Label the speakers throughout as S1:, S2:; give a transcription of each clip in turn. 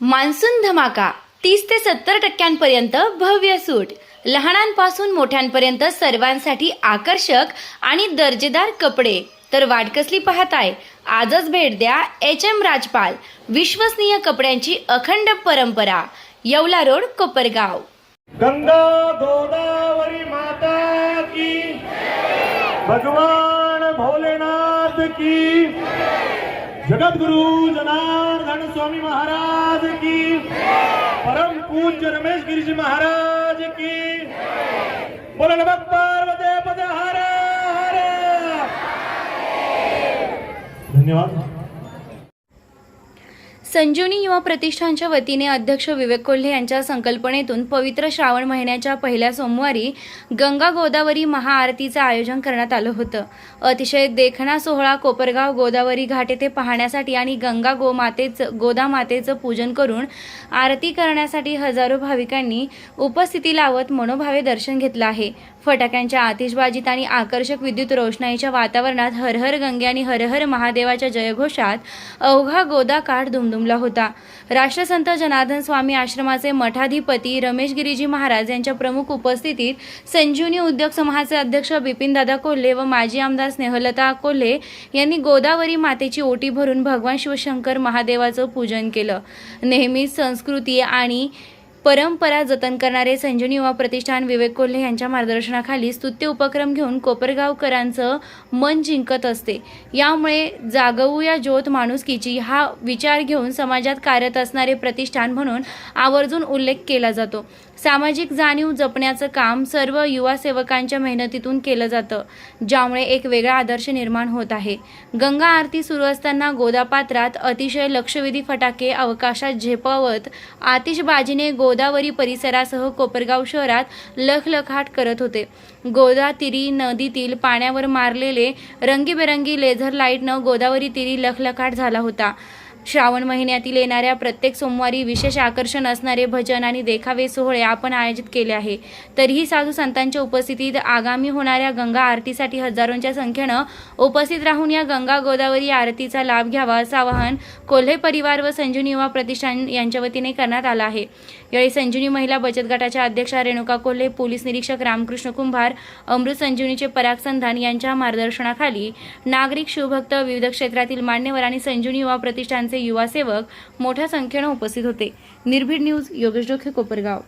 S1: Monsoon धमाका तीस ते सत्तर टक्क्यांपर्यंत भव्य सूट. लहानांपासून मोठ्यांपर्यंत सर्वांसाठी आकर्षक आणि दर्जेदार कपडे. तर वाट कसली पाहताय? आजच भेट द्या एच एम राजपाल विश्वसनीय कपड्यांची अखंड परंपरा येवला रोड कोपरगाव.
S2: गंगा गोदावरी माता की भगवान भोलेनाथ की. जगद्गुरु जनार्दन स्वामी महाराज की। परम पूज्य रमेश गिरी जी महाराज की। बोलन पार्वती पद हरे हरे। धन्यवाद।
S1: संजीवनी युवा प्रतिष्ठानच्या वतीने अध्यक्ष विवेक कोल्हे यांच्या संकल्पनेतून पवित्र श्रावण महिन्याच्या पहिल्या सोमवारी गंगा गोदावरी महाआरतीचं आयोजन करण्यात आलं होतं. अतिशय देखणा सोहळा कोपरगाव गोदावरी घाट येथे पाहण्यासाठी आणि गंगा गोमातेचं गोदामातेचं पूजन करून आरती करण्यासाठी हजारो भाविकांनी उपस्थिती लावत मनोभावे दर्शन घेतलं आहे. फटाक्यांच्या आतिषबाजीत आणि आकर्षक विद्युत रोषणाईच्या वातावरणात हरहर गंगे आणि हरहर महादेवाच्या जयघोषात अवघा गोदा काठ दुमदुमला होता. राष्ट्रसंत जनार्दन स्वामी आश्रमाचे मठाधिपती रमेश गिरीजी महाराज यांच्या प्रमुख उपस्थितीत संजीवनी उद्योग समूहाचे अध्यक्ष बिपिनदादा कोल्हे व माजी आमदार स्नेहलता कोल्हे यांनी गोदावरी मातेची ओटी भरून भगवान शिवशंकर महादेवाचं पूजन केलं. नेहमीच संस्कृती आणि परंपरा जतन करणारे संजीवनी युवा प्रतिष्ठान विवेक कोल्हे यांच्या मार्गदर्शनाखाली स्तुत्य उपक्रम घेऊन कोपरगावकरांचं मन जिंकत असते. यामुळे जागवूया ज्योत माणुसकीची हा विचार घेऊन समाजात कार्यरत असणारे प्रतिष्ठान म्हणून आवर्जून उल्लेख केला जातो. सामाजिक जाणीव जपण्याचं काम सर्व युवा सेवकांच्या मेहनतीतून केलं जातं ज्यामुळे एक वेगळा आदर्श निर्माण होत आहे. गंगा आरती सुरू असताना गोदापात्रात अतिशय लक्षवेधी फटाके अवकाशात झेपावत आतिषबाजीने गोदावरी परिसरासह कोपरगाव शहरात लखलखाट करत होते. गोदा तिरी नदीतील पाण्यावर मारलेले रंगीबेरंगी लेझर लाईटनं गोदावरी तिरी लखलखाट झाला होता. श्रावण महिन्यातील येणाऱ्या प्रत्येक सोमवारी विशेष आकर्षण असणारे भजन आणि देखावे सोहळे आपण आयोजित केले आहे. तरीही साधू संतांच्या उपस्थितीत आगामी होणाऱ्या गंगा आरतीसाठी हजारोंच्या संख्येनं उपस्थित राहून या गंगा गोदावरी आरतीचा लाभ घ्यावा असं आवाहन कोल्हे परिवार व संजीवनी युवा प्रतिष्ठान यांच्या वतीने करण्यात आलं आहे. यावेळी संजीवनी महिला बचत गटाच्या अध्यक्षा रेणुका कोल्हे पोलीस निरीक्षक रामकृष्ण कुंभार अमृत संजीवनीचे पराग संधान यांच्या मार्गदर्शनाखाली नागरिक शिवभक्त विविध क्षेत्रातील मान्यवर आणि संजीवनी युवा प्रतिष्ठानचे युवा सेवक मोठ्या संख्येनं उपस्थित होते. निर्भीड न्यूज योगेश डोखे कोपरगाव.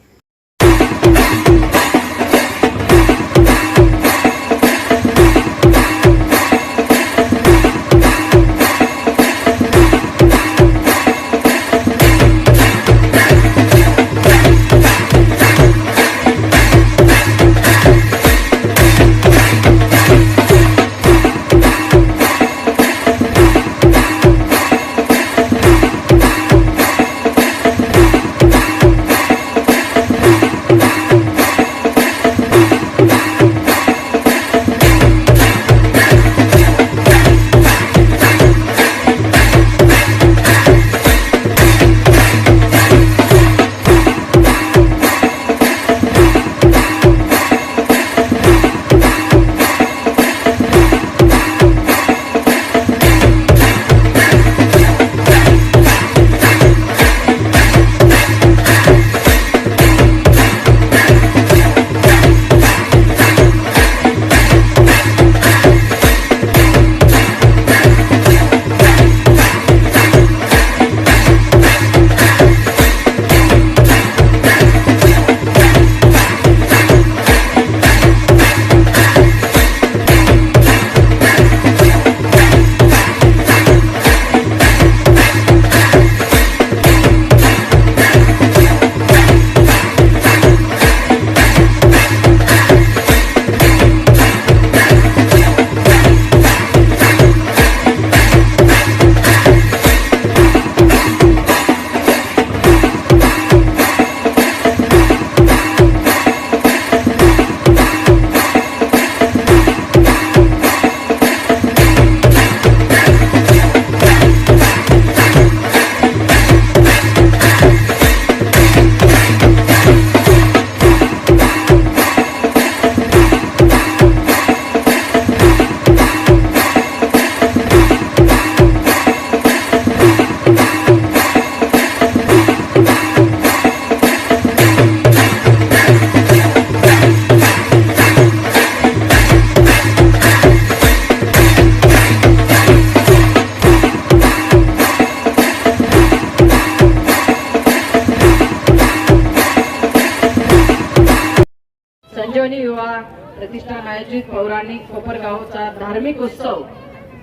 S3: आयोजित पौराणिक कोपरगावचा धार्मिक उत्सव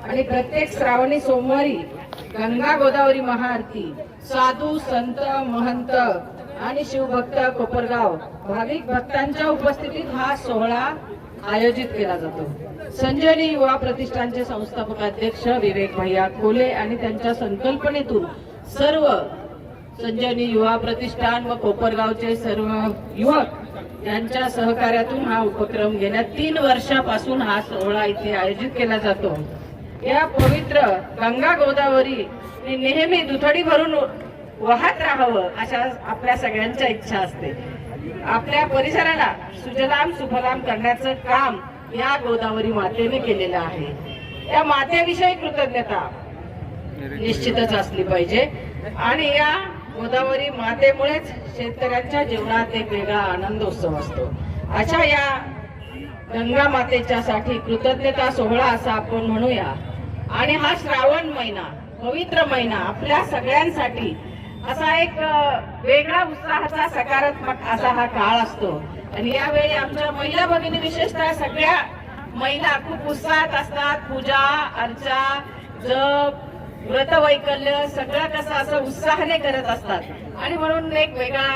S3: आणि प्रत्येक श्रावणी सोमवारी गंगा गोदावरी महाआरती साधू संत महंत आणि शिवभक्त कोपरगाव भाविक भक्तांच्या उपस्थितीत हा सोहळा आयोजित केला जातो. संजनी युवा प्रतिष्ठानचे संस्थापक अध्यक्ष विवेक भैया कोले आणि त्यांच्या संकल्पनेतून सर्व संजनी युवा प्रतिष्ठान व कोपरगावचे सर्व युवक यांच्या सहकार्यातून हा उपक्रम गेल्या तीन वर्षापासून हा सोहळा इथे आयोजित केला जातो. या पवित्र गंगा गोदावरी नेहमी दुथडी भरून वाहत राहावं अशा आपल्या सगळ्यांच्या इच्छा असते. आपल्या परिसराला सुजलाम सुफलाम करण्याचं काम या गोदावरी मातेने केलेलं आहे. या मातेविषयी कृतज्ञता निश्चितच असली पाहिजे. आणि या गोदावरी मातेमुळेच शेतकऱ्यांच्या जीवनात एक वेगळा आनंदोत्सव असतो. अशा या गंगा मातेच्या साठी कृतज्ञता सोहळा असा आपण म्हणूया. आणि हा श्रावण महिना पवित्र महिना आपल्या सगळ्यांसाठी असा एक वेगळा उत्साहाचा सकारात्मक असा हा काळ असतो. आणि यावेळी आमच्या महिला भगिनी विशेषतः सगळ्या महिला खूप उत्साहात असतात. पूजा अर्चा जप व्रतवैकल्य सगळं कसं असं उत्साहाने करत असतात. आणि म्हणून एक वेगळा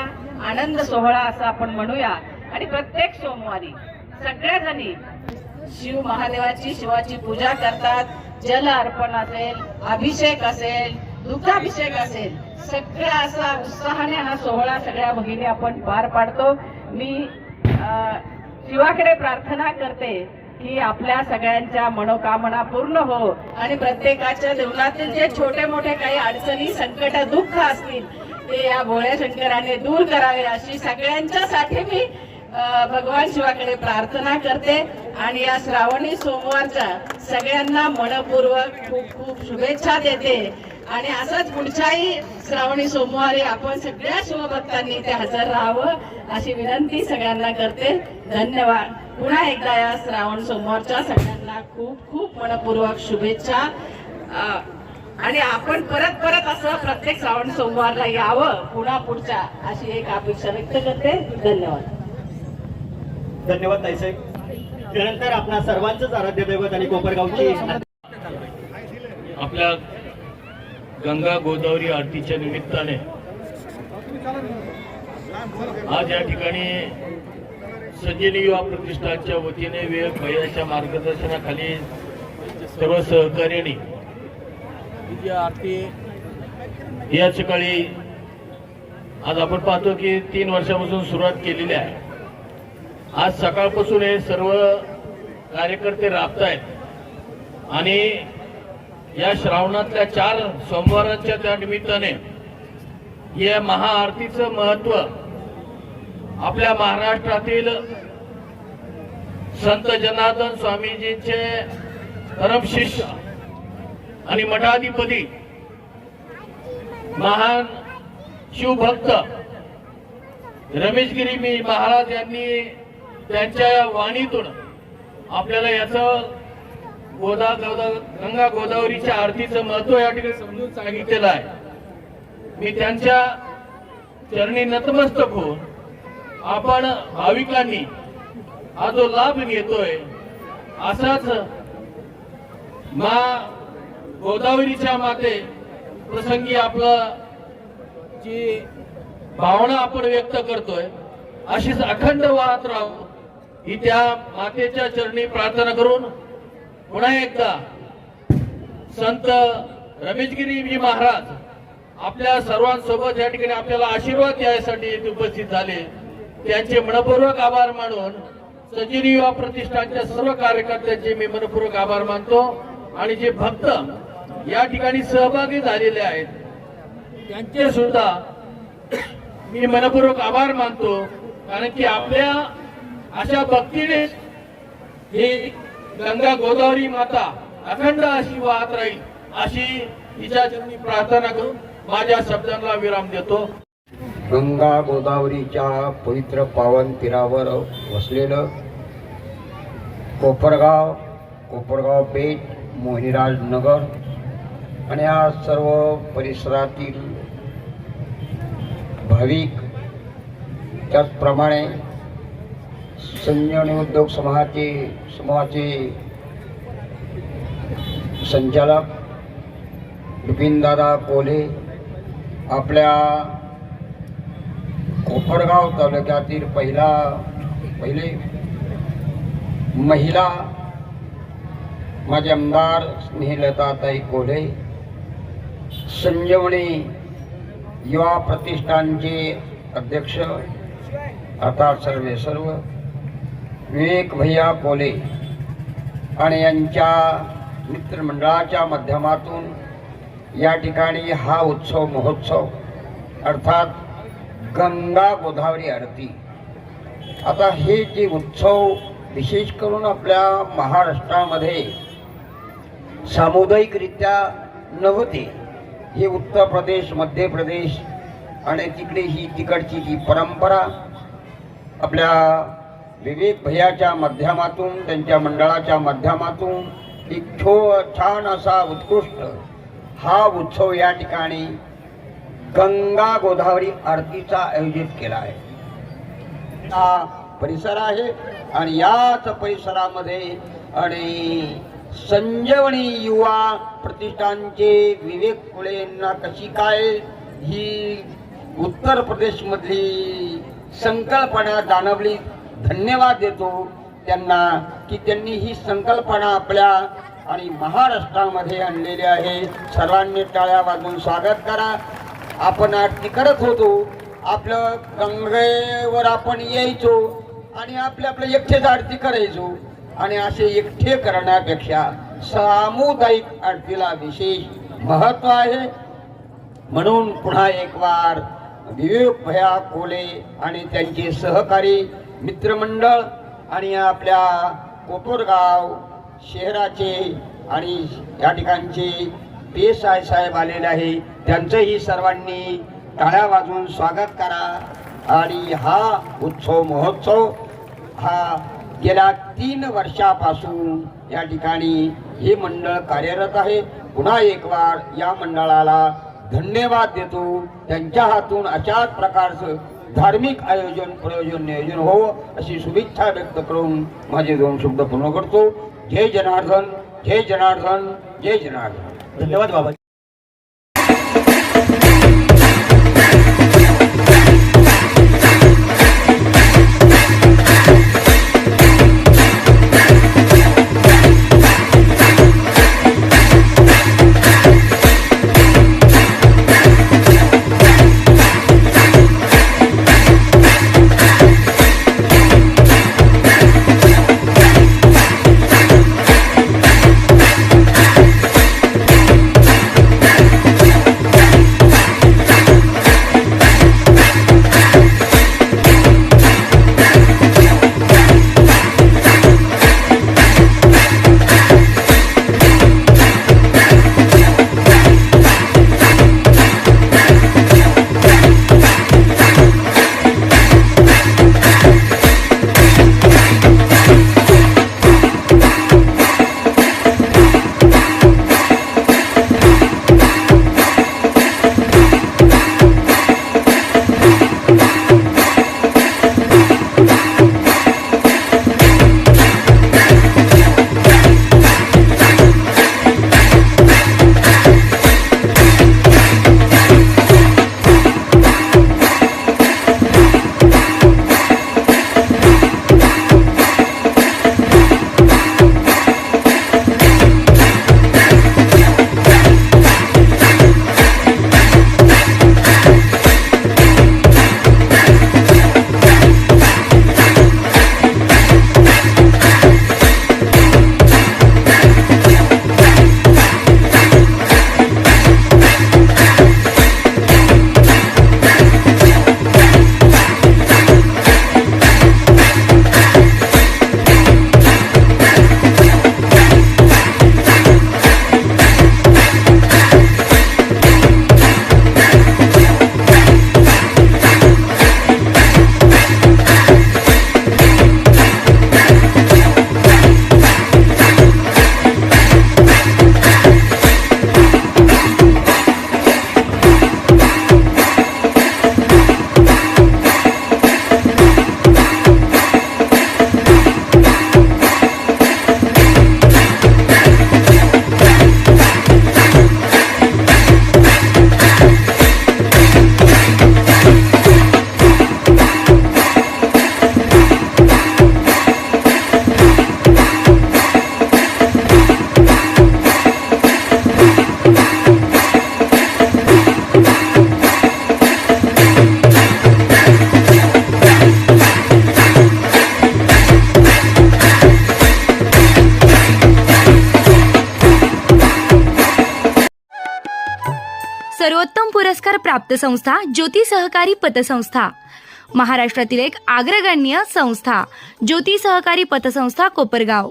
S3: आनंद सोहळा असा आपण म्हणूया. आणि प्रत्येक सोमवारी सगळ्याजणी शिव महादेवाची शिवाची पूजा करतात. जल अर्पण असेल अभिषेक असेल दुग्धाभिषेक असेल सगळ्या असा उत्साहाने हा सोहळा सगळ्या भगिनी आपण पार पाडतो. मी शिवाकडे प्रार्थना करते. की आपल्या सगळ्यांच्या मनोकामना पूर्ण हो. आणि प्रत्येकाच्या जीवनातील जे छोटे मोठे काही अडचणी संकट दुःख असतील ते या भोळ्या शंकराने दूर करावे अशी सगळ्यांच्यासाठी मी भगवान शिवाकडे प्रार्थना करते. आणि या श्रावणी सोमवारच्या सगळ्यांना मनपूर्वक खूप खूप शुभेच्छा देते. आणि असंच पुढच्याही श्रावणी सोमवारी आपण सगळ्या शिवभक्तांनी इथे हजर राहावं अशी विनंती सगळ्यांना करते. धन्यवाद. पुन्हा एकदा या श्रावण सोमवारच्या सगळ्यांना खूप खूप मनपूर्वक शुभेच्छा. आणि आपण परत परत असं प्रत्येक श्रावण सोमवारला यावं पुन्हा पुढच्या अशी एक अपेक्षा व्यक्त करते. धन्यवाद.
S2: धन्यवाद ताईसाहेब. त्यानंतर आपणा सर्वांचंच आराध्य दैवत आणि कोपरगावची
S4: आपल्या गंगा गोदावरी आरतीच्या निमित्ताने आज या ठिकाणी संजनी युवा प्रतिष्ठानच्या वतीने वेळ भैयाच्या मार्गदर्शनाखाली सर्व सहकार्याने आरती या सकाळी आज आपण पाहतो की तीन वर्षापासून सुरुवात केलेली आहे. आज सकाळपासून हे सर्व कार्यकर्ते राबत आहेत आणि या श्रावणातल्या चार सोमवारांच्या त्या निमित्ताने या महाआरतीचं महत्त्व आपल्या महाराष्ट्रातील संत जनार्दन स्वामीजींचे परमशिष्य आणि मठाधिपती महान शिवभक्त रमेशगिरी मी महाराज यांनी त्यांच्या वाणीतून आपल्याला याचं गोदा गोदा गंगा गोदावरीच्या आरतीचं महत्त्व या ठिकाणी समजून सांगितलेलं आहे. मी त्यांच्या चरणी नतमस्तक होऊन आपण भाविकांनी हा जो लाभ घेतोय असाच मा गोदावरीच्या माते प्रसंगी आपलं जी भावना आपण व्यक्त करतोय अशीच अखंड वाहत राहू ही त्या मातेच्या चरणी प्रार्थना करून पुन्हा एकदा संत रमेशगिरीजी महाराज आपल्या सर्वांसोबत या ठिकाणी आपल्याला आशीर्वाद यासाठी उपस्थित झाले. त्यांचे मनपूर्वक आभार मानून सचिन युवा प्रतिष्ठानच्या सर्व कार्यकर्त्यांचे मी मनपूर्वक आभार मानतो. आणि जे भक्त या ठिकाणी सहभागी झालेले आहेत त्यांचे सुद्धा मी मनपूर्वक आभार मानतो. कारण की आपल्या अशा भक्तीने ही गंगा गोदावरी माता अखंड अशी वाहत राहील अशी तिच्या प्रार्थना करून माझ्या शब्दांना विराम देतो.
S5: गंगा गोदावरीच्या पवित्र पावन तीरावर वसलेलं कोपरगाव कोपरगाव बेट मोहिनीराज नगर आणि या सर्व परिसरातील भाविक त्याचप्रमाणे संजीवनी उद्योग समूहाचे समूहाचे संचालक बिपिनदादा कोल्हे आपल्या कोपरगाव तालुक्यातील पहिला पहिले महिला माझे आमदार स्नेहलताताई कोल्हे संजीवनी युवा प्रतिष्ठानचे अध्यक्ष अर्थात सर्वे सर्व विवेक भैया कोले आणि यांच्या मित्रमंडळाच्या माध्यमातून या ठिकाणी हा उत्सव महोत्सव अर्थात गंगा गोदावरी आरती. आता हे जे उत्सव विशेष करून आपल्या महाराष्ट्रामध्ये सामुदायिकरित्या नव्हते हे उत्तर प्रदेश मध्य प्रदेश आणि तिकडे ही तिकडची जी परंपरा आपल्या विवेक भैयाच्या माध्यमातून त्यांच्या मंडळाच्या माध्यमातून एक छो छान असा उत्कृष्ट हा उत्सव या ठिकाणी गंगा गोदावरी आरतीचा आयोजित केला आहे. हा परिसर आहे आणि याच परिसरामध्ये आणि संजीवनी युवा प्रतिष्ठानचे विवेक फुले यांना कशी काय ही उत्तर प्रदेशमधली संकल्पना जाणवली? धन्यवाद देतो त्यांना की त्यांनी ही संकल्पना आपल्या आणि महाराष्ट्रामध्ये आणलेली आहे. सर्वांनी टाळ्या वाजून स्वागत करा. आपण आरती करत होतो. आपलं गंगेवर आपण यायचो आणि आपल्या आपल्या एकटेच आरती करायचो. आणि असे एकटे करण्यापेक्षा सामुदायिक आरतीला विशेष महत्त्व आहे. म्हणून पुन्हा एक वार विवेक भया कोले आणि त्यांचे सहकारी मित्रमंडळ आणि आपल्या कोपरगाव शहराचे आणि या ठिकाणचे पेस आहे साहेब आलेले आहे. त्यांचंही सर्वांनी टाळ्या वाजवून स्वागत करा. आणि हा उत्सव महोत्सव हा गेल्या तीन वर्षापासून या ठिकाणी हे मंडळ कार्यरत आहे. पुन्हा एक वार या मंडळाला धन्यवाद देतो. त्यांच्या हातून अशाच प्रकारचं धार्मिक आयोजन प्रयोजन नियोजन हो अशी शुभेच्छा व्यक्त करून माझे दोन शब्द पूर्ण करतो. जय जनार्दन जय जनार्दन जय जनार्दन.
S2: धन्यवाद बाबा
S1: प्राप्त संस्था ज्योती सहकारी पतसंस्था. महाराष्ट्रातील एक अग्रगण्य संस्था ज्योती सहकारी पतसंस्था कोपरगाव.